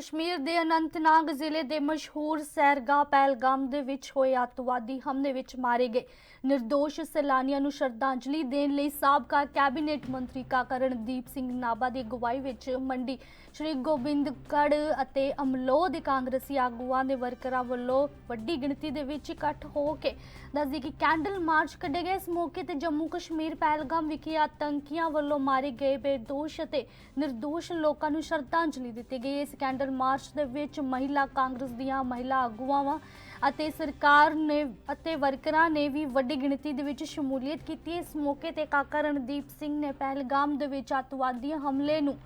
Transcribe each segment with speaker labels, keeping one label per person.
Speaker 1: ਕਸ਼ਮੀਰ ਦੇ ਅਨੰਤਨਾਗ ਜ਼ਿਲ੍ਹੇ ਦੇ ਮਸ਼ਹੂਰ ਸੈਰਗਾ ਪਹਿਲਗਾਮ ਦੇ ਵਿੱਚ ਹੋਏ ਅਤਵਾਦੀ ਹਮਲੇ ਵਿੱਚ ਮਾਰੇ ਗਏ। ਨਿਰਦੋਸ਼ ਸੈਲਾਨੀਆਂ ਨੂੰ ਸ਼ਰਧਾਂਜਲੀ ਦੇਣ ਲਈ ਸਾਬਕਾ ਕੈਬਨਿਟ ਮੰਤਰੀ ਕਾਕਰਨਦੀਪ ਸਿੰਘ ਨਾਬਾ ਦੀ ਅਗਵਾਈ ਵਿੱਚ ਮੰਡੀ ਸ਼੍ਰੀ ਗੋਬਿੰਦਗੜ੍ਹ ਅਤੇ ਅਮਲੋਹ ਦੇ ਕਾਂਗਰਸੀ ਆਗੂਆਂ ਦੇ ਵਰਕਰਾਂ ਵੱਲੋਂ ਵੱਡੀ ਗਿਣਤੀ ਦੇ ਵਿੱਚ ਇਕੱਠ ਹੋ ਕੇ ਦੱਸਦੀ ਕਿ ਕੈਂਡਲ ਮਾਰਚ ਕੱਢੇ ਗਏ ਇਸ ਮੌਕੇ ਤੇ ਜੰਮੂ ਕਸ਼ਮੀਰ ਪਹਿਲਗਾਮ ਵਿਖੇ ਆਤੰਕੀਆਂ ਵੱਲੋਂ ਮਾਰੇ ਗਏ ਬੇਦੋਸ਼ ਅਤੇ ਨਿਰਦੋਸ਼ ਲੋਕਾਂ ਨੂੰ ਸ਼ਰਧਾਂਜਲੀ ਦਿੱਤੀ ਗਈ। ਇਸ ਕੈਂਡਲ ਮਾਰਚ ਦੇ ਵਿੱਚ ਮਹਿਲਾ ਕਾਂਗਰਸ ਦੀਆਂ ਮਹਿਲਾ ਆਗੂਆਂ ਅਤੇ ਸਰਕਾਰ ਨੇ ਅਤੇ ਵਰਕਰਾਂ ਨੇ ਵੀ ਵੱਡੀ ਗਿਣਤੀ ਦੇ ਵਿੱਚ ਸ਼ਮੂਲੀਅਤ ਕੀਤੀ। ਇਸ ਮੌਕੇ ਤੇ ਕਾਕਾ ਰਣਦੀਪ ਸਿੰਘ ਨੇ ਪਹਿਲਗਾਮ ਦੇ ਵਿੱਚ ਅੱਤਵਾਦੀ ਹਮਲੇ ਨੂੰ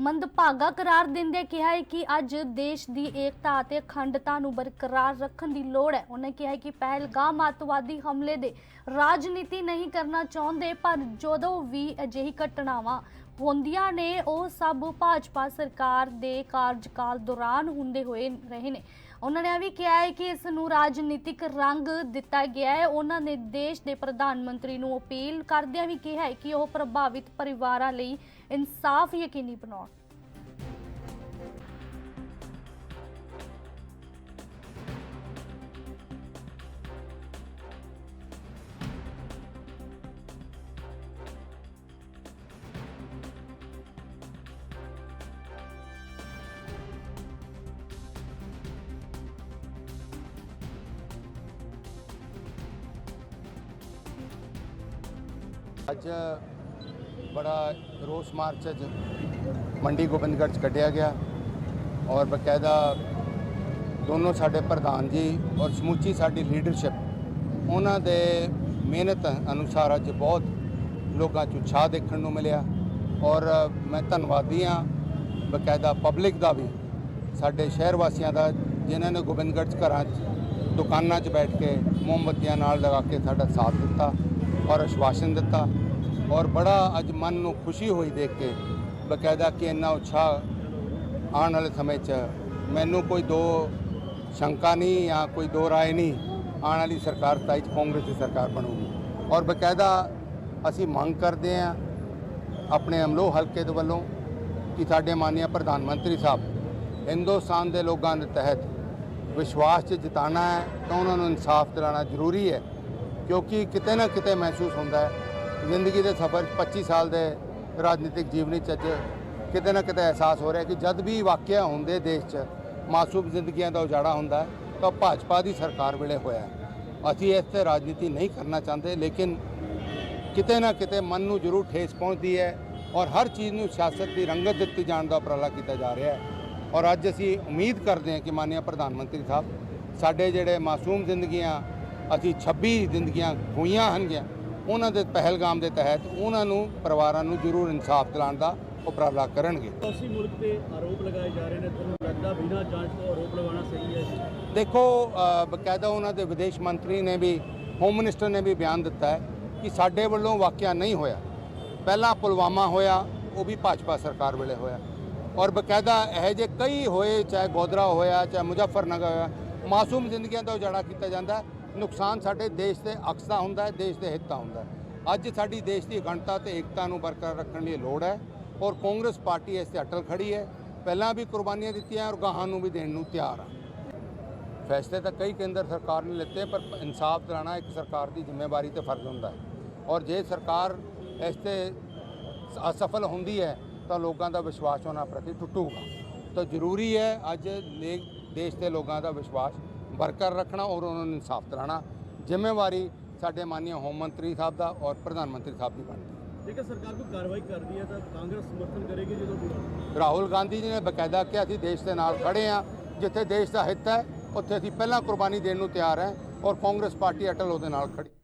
Speaker 1: ਮੰਦਭਾਗਾ ਕਰਾਰ ਦਿੰਦੇ ਕਿਹਾ ਹੈ ਕਿ ਅੱਜ ਦੇਸ਼ ਦੀ ਏਕਤਾ ਅਤੇ ਅਖੰਡਤਾ ਨੂੰ ਬਰਕਰਾਰ ਰੱਖਣ ਦੀ ਲੋੜ ਹੈ। ਉਹਨੇ ਕਿਹਾ ਹੈ ਕਿ ਪਹਿਲਗਾਮ ਅੱਤਵਾਦੀ ਹਮਲੇ ਦੇ ਰਾਜਨੀਤੀ ਨਹੀਂ ਕਰਨਾ ਚਾਹੁੰਦੇ, ਪਰ ਜਦੋਂ ਵੀ ਅਜਿਹੀ ਘਟਨਾਵਾਂ ਹੁੰਦੀਆਂ ਨੇ, ਉਹ ਸਭ ਭਾਜਪਾ ਸਰਕਾਰ ਦੇ ਕਾਰਜਕਾਲ ਦੌਰਾਨ ਹੁੰਦੇ ਹੋਏ ਰਹੇ ਨੇ। ਉਹਨਾਂ ਨੇ ਇਹ ਵੀ ਕਿਹਾ ਹੈ ਕਿ ਇਸ ਨੂੰ ਰਾਜਨੀਤਿਕ ਰੰਗ ਦਿੱਤਾ ਗਿਆ ਹੈ। ਉਹਨਾਂ ਨੇ ਦੇਸ਼ ਦੇ ਪ੍ਰਧਾਨ ਮੰਤਰੀ ਨੂੰ ਅਪੀਲ ਕਰਦਿਆਂ ਵੀ ਕਿਹਾ ਹੈ ਕਿ ਉਹ ਪ੍ਰਭਾਵਿਤ ਪਰਿਵਾਰਾਂ ਲਈ ਇਨਸਾਫ ਯਕੀਨੀ ਬਣਾਉਣ।
Speaker 2: ਅੱਜ ਬੜਾ ਰੋਸ ਮਾਰਚ ਅੱਜ ਮੰਡੀ ਗੋਬਿੰਦਗੜ੍ਹ ਚ ਕੱਢਿਆ ਗਿਆ ਔਰ ਬਕਾਇਦਾ ਦੋਨੋਂ ਸਾਡੇ ਪ੍ਰਧਾਨ ਜੀ ਔਰ ਸਮੁੱਚੀ ਸਾਡੀ ਲੀਡਰਸ਼ਿਪ ਉਹਨਾਂ ਦੇ ਮਿਹਨਤ ਅਨੁਸਾਰ ਅੱਜ ਬਹੁਤ ਲੋਕਾਂ 'ਚ ਉਤਸ਼ਾਹ ਦੇਖਣ ਨੂੰ ਮਿਲਿਆ ਔਰ ਮੈਂ ਧੰਨਵਾਦੀ ਹਾਂ ਬਕਾਇਦਾ ਪਬਲਿਕ ਦਾ ਵੀ, ਸਾਡੇ ਸ਼ਹਿਰ ਵਾਸੀਆਂ ਦਾ, ਜਿਨ੍ਹਾਂ ਨੇ ਗੋਬਿੰਦਗੜ੍ਹ 'ਚ ਘਰਾਂ 'ਚ, ਦੁਕਾਨਾਂ 'ਚ ਬੈਠ ਕੇ ਮੋਮਬੱਤੀਆਂ ਨਾਲ ਲਗਾ ਕੇ ਸਾਡਾ ਸਾਥ ਦਿੱਤਾ। ਔਰ ਅਸ਼ਵਾਸਨ ਦਿੱਤਾ ਔਰ ਬੜਾ ਅੱਜ ਮਨ ਨੂੰ ਖੁਸ਼ੀ ਹੋਈ ਦੇਖ ਕੇ ਬਕਾਇਦਾ ਕਿ ਇੰਨਾ ਉਤਸ਼ਾਹ ਆਉਣ ਵਾਲੇ ਸਮੇਂ 'ਚ ਮੈਨੂੰ ਕੋਈ ਦੋ ਸ਼ੰਕਾ ਨਹੀਂ ਜਾਂ ਕੋਈ ਦੋ ਰਾਏ ਨਹੀਂ ਆਉਣ ਵਾਲੀ ਸਰਕਾਰ ਤਾਂ 'ਚ ਕਾਂਗਰਸ ਦੀ ਸਰਕਾਰ ਬਣੂਗੀ। ਔਰ ਬਕਾਇਦਾ ਅਸੀਂ ਮੰਗ ਕਰਦੇ ਹਾਂ ਆਪਣੇ ਅਮਲੋ ਹਲਕੇ ਦੇ ਵੱਲੋਂ ਕਿ ਸਾਡੇ ਮਾਨਯ ਪ੍ਰਧਾਨ ਮੰਤਰੀ ਸਾਹਿਬ ਹਿੰਦੁਸਤਾਨ ਦੇ ਲੋਕਾਂ ਦੇ ਤਹਿਤ ਵਿਸ਼ਵਾਸ 'ਚ ਜਿਤਾਣਾ ਹੈ ਤਾਂ ਉਹਨਾਂ ਨੂੰ ਇਨਸਾਫ ਦਿਲਾਉਣਾ ਜ਼ਰੂਰੀ ਹੈ। ਕਿਉਂਕਿ ਕਿਤੇ ਨਾ ਕਿਤੇ ਮਹਿਸੂਸ ਹੁੰਦਾ ਹੈ, ਜ਼ਿੰਦਗੀ ਦੇ ਸਫ਼ਰ 'ਚ 25 ਸਾਲ ਦੇ ਰਾਜਨੀਤਿਕ ਜੀਵਨੀ 'ਚ ਅੱਜ ਕਿਤੇ ਨਾ ਕਿਤੇ ਅਹਿਸਾਸ ਹੋ ਰਿਹਾ ਕਿ ਜਦ ਵੀ ਵਾਕਿਆ ਹੁੰਦੇ ਦੇਸ਼ 'ਚ ਮਾਸੂਮ ਜ਼ਿੰਦਗੀਆਂ ਦਾ ਉਜਾੜਾ ਹੁੰਦਾ ਤਾਂ ਭਾਜਪਾ ਦੀ ਸਰਕਾਰ ਵੇਲੇ ਹੋਇਆ ਅਸੀਂ ਇਸ ਤੇ ਰਾਜਨੀਤੀ ਨਹੀਂ ਕਰਨਾ ਚਾਹੁੰਦੇ, ਲੇਕਿਨ ਕਿਤੇ ਨਾ ਕਿਤੇ ਮਨ ਨੂੰ ਜ਼ਰੂਰ ਠੇਸ ਪਹੁੰਚਦੀ ਹੈ ਔਰ ਹਰ ਚੀਜ਼ ਨੂੰ ਸਿਆਸਤ ਦੀ ਰੰਗਤ ਦਿੱਤੀ ਜਾਣ ਦਾ ਉਪਰਾਲਾ ਕੀਤਾ ਜਾ ਰਿਹਾ ਹੈ। ਔਰ ਅੱਜ ਅਸੀਂ ਉਮੀਦ ਕਰਦੇ ਹਾਂ ਕਿ ਮਾਨਯ ਪ੍ਰਧਾਨ ਮੰਤਰੀ ਸਾਹਿਬ, ਸਾਡੇ ਜਿਹੜੇ ਮਾਸੂਮ ਜ਼ਿੰਦਗੀਆਂ ਅਸੀਂ 26 ਜ਼ਿੰਦਗੀਆਂ ਖੋਈਆਂ ਹਨਗੀਆਂ ਉਹਨਾਂ ਦੇ ਪਹਿਲਗਾਮ ਦੇ ਤਹਿਤ ਉਹਨਾਂ ਨੂੰ ਪਰਿਵਾਰਾਂ ਨੂੰ ਜ਼ਰੂਰ ਇਨਸਾਫ ਦਿਲਾਉਣ ਦਾ ਉਪਰਾਲਾ ਕਰਨਗੇ।
Speaker 3: ਅਸੀਂ ਮੁਲਕ ਤੇ ਆਰੋਪ ਲਗਾਏ ਜਾ ਰਹੇ ਨੇ ਤੁਹਾਨੂੰ ਲੱਗਦਾ ਬਿਨਾਂ ਜਾਂਚ ਤੋਂ ਆਰੋਪ ਲਗਾਉਣਾ ਸਹੀ ਹੈ
Speaker 2: ਦੇਖੋ ਬਕਾਇਦਾ ਉਹਨਾਂ ਦੇ ਵਿਦੇਸ਼ ਮੰਤਰੀ ਨੇ ਵੀ ਹੋਮ ਮਿਨਿਸਟਰ ਨੇ ਵੀ ਬਿਆਨ ਦਿੱਤਾ ਹੈ ਕਿ ਸਾਡੇ ਵੱਲੋਂ ਵਾਕਿਆ ਨਹੀਂ ਹੋਇਆ। ਪਹਿਲਾਂ ਪੁਲਵਾਮਾ ਹੋਇਆ ਉਹ ਵੀ ਭਾਜਪਾ ਸਰਕਾਰ ਵੇਲੇ ਹੋਇਆ। ਔਰ ਬਕਾਇਦਾ ਇਹੋ ਜਿਹੇ ਕਈ ਹੋਏ ਚਾਹੇ ਗੋਦਰਾ ਹੋਇਆ ਚਾਹੇ ਮੁਜ਼ੱਫਰਨਗਰ ਹੋਇਆ ਮਾਸੂਮ ਜ਼ਿੰਦਗੀਆਂ ਦਾ ਉਜਾੜਾ ਕੀਤਾ ਜਾਂਦਾ। ਨੁਕਸਾਨ ਸਾਡੇ ਦੇਸ਼ ਦੇ ਅਕਸ ਦਾ ਹੁੰਦਾ ਹੈ, ਦੇਸ਼ ਦੇ ਹਿੱਤ ਦਾ ਹੁੰਦਾ ਹੈ। ਅੱਜ ਸਾਡੀ ਦੇਸ਼ ਦੀ ਅਖੰਡਤਾ ਤੇ ਏਕਤਾ ਨੂੰ ਬਰਕਰਾਰ ਰੱਖਣ ਲਈ ਲੋੜ ਹੈ ਔਰ ਕਾਂਗਰਸ ਪਾਰਟੀ ਇਸ ਤੇ ਅਟਲ ਖੜੀ ਹੈ। ਪਹਿਲਾਂ ਵੀ ਕੁਰਬਾਨੀਆਂ ਦਿੱਤੀਆਂ ਔਰ ਗਾਹਾਂ ਨੂੰ ਵੀ ਦੇਣ ਨੂੰ ਤਿਆਰ ਹੈ ਫੈਸਲੇ ਤਾਂ ਕਈ ਕੇਂਦਰ ਸਰਕਾਰ ਨੇ ਲਿੱਤੇ, ਪਰ ਇਨਸਾਫ ਦਿਲਾਉਣਾ ਇੱਕ ਸਰਕਾਰ ਦੀ ਜ਼ਿੰਮੇਵਾਰੀ ਤੇ ਫਰਜ਼ ਹੁੰਦਾ ਹੈ। ਔਰ ਜੇ ਸਰਕਾਰ ਇਸ ਤੇ ਅਸਫਲ ਹੁੰਦੀ ਹੈ, ਤਾਂ ਲੋਕਾਂ ਦਾ ਵਿਸ਼ਵਾਸ ਉਹਨਾਂ ਪ੍ਰਤੀ ਟੁੱਟੂਗਾ। ਤਾਂ ਜ਼ਰੂਰੀ ਹੈ ਅੱਜ ਦੇਸ਼ ਦੇ ਲੋਕਾਂ ਦਾ ਵਿਸ਼ਵਾਸ ਬਰਕਰਾਰ ਰੱਖਣਾ ਔਰ ਉਹਨਾਂ ਨੂੰ ਇਨਸਾਫ ਦਿਲਾਉਣਾ ਜ਼ਿੰਮੇਵਾਰੀ ਸਾਡੇ ਮਾਨਯ ਹੋਮ ਮੰਤਰੀ ਸਾਹਿਬ ਦਾ ਔਰ ਪ੍ਰਧਾਨ ਮੰਤਰੀ ਸਾਹਿਬ ਦੀ ਬਣਦੀ ਹੈ।
Speaker 3: ਜੇਕਰ ਸਰਕਾਰ ਕੋਈ ਕਾਰਵਾਈ ਕਰਦੀ ਹੈ ਤਾਂ ਕਾਂਗਰਸ ਸਮਰਥਨ ਕਰੇਗੀ ਜਦੋਂ
Speaker 2: ਰਾਹੁਲ ਗਾਂਧੀ ਜੀ ਨੇ ਬਕਾਇਦਾ ਕਿਹਾ ਅਸੀਂ ਦੇਸ਼ ਦੇ ਨਾਲ ਖੜੇ ਹਾਂ ਜਿੱਥੇ ਦੇਸ਼ ਦਾ ਹਿੱਤ ਹੈ ਉੱਥੇ ਅਸੀਂ ਪਹਿਲਾਂ ਕੁਰਬਾਨੀ ਦੇਣ ਨੂੰ ਤਿਆਰ ਹਾਂ ਔਰ ਕਾਂਗਰਸ ਪਾਰਟੀ ਅਟਲ ਉਹਦੇ ਨਾਲ ਖੜੀ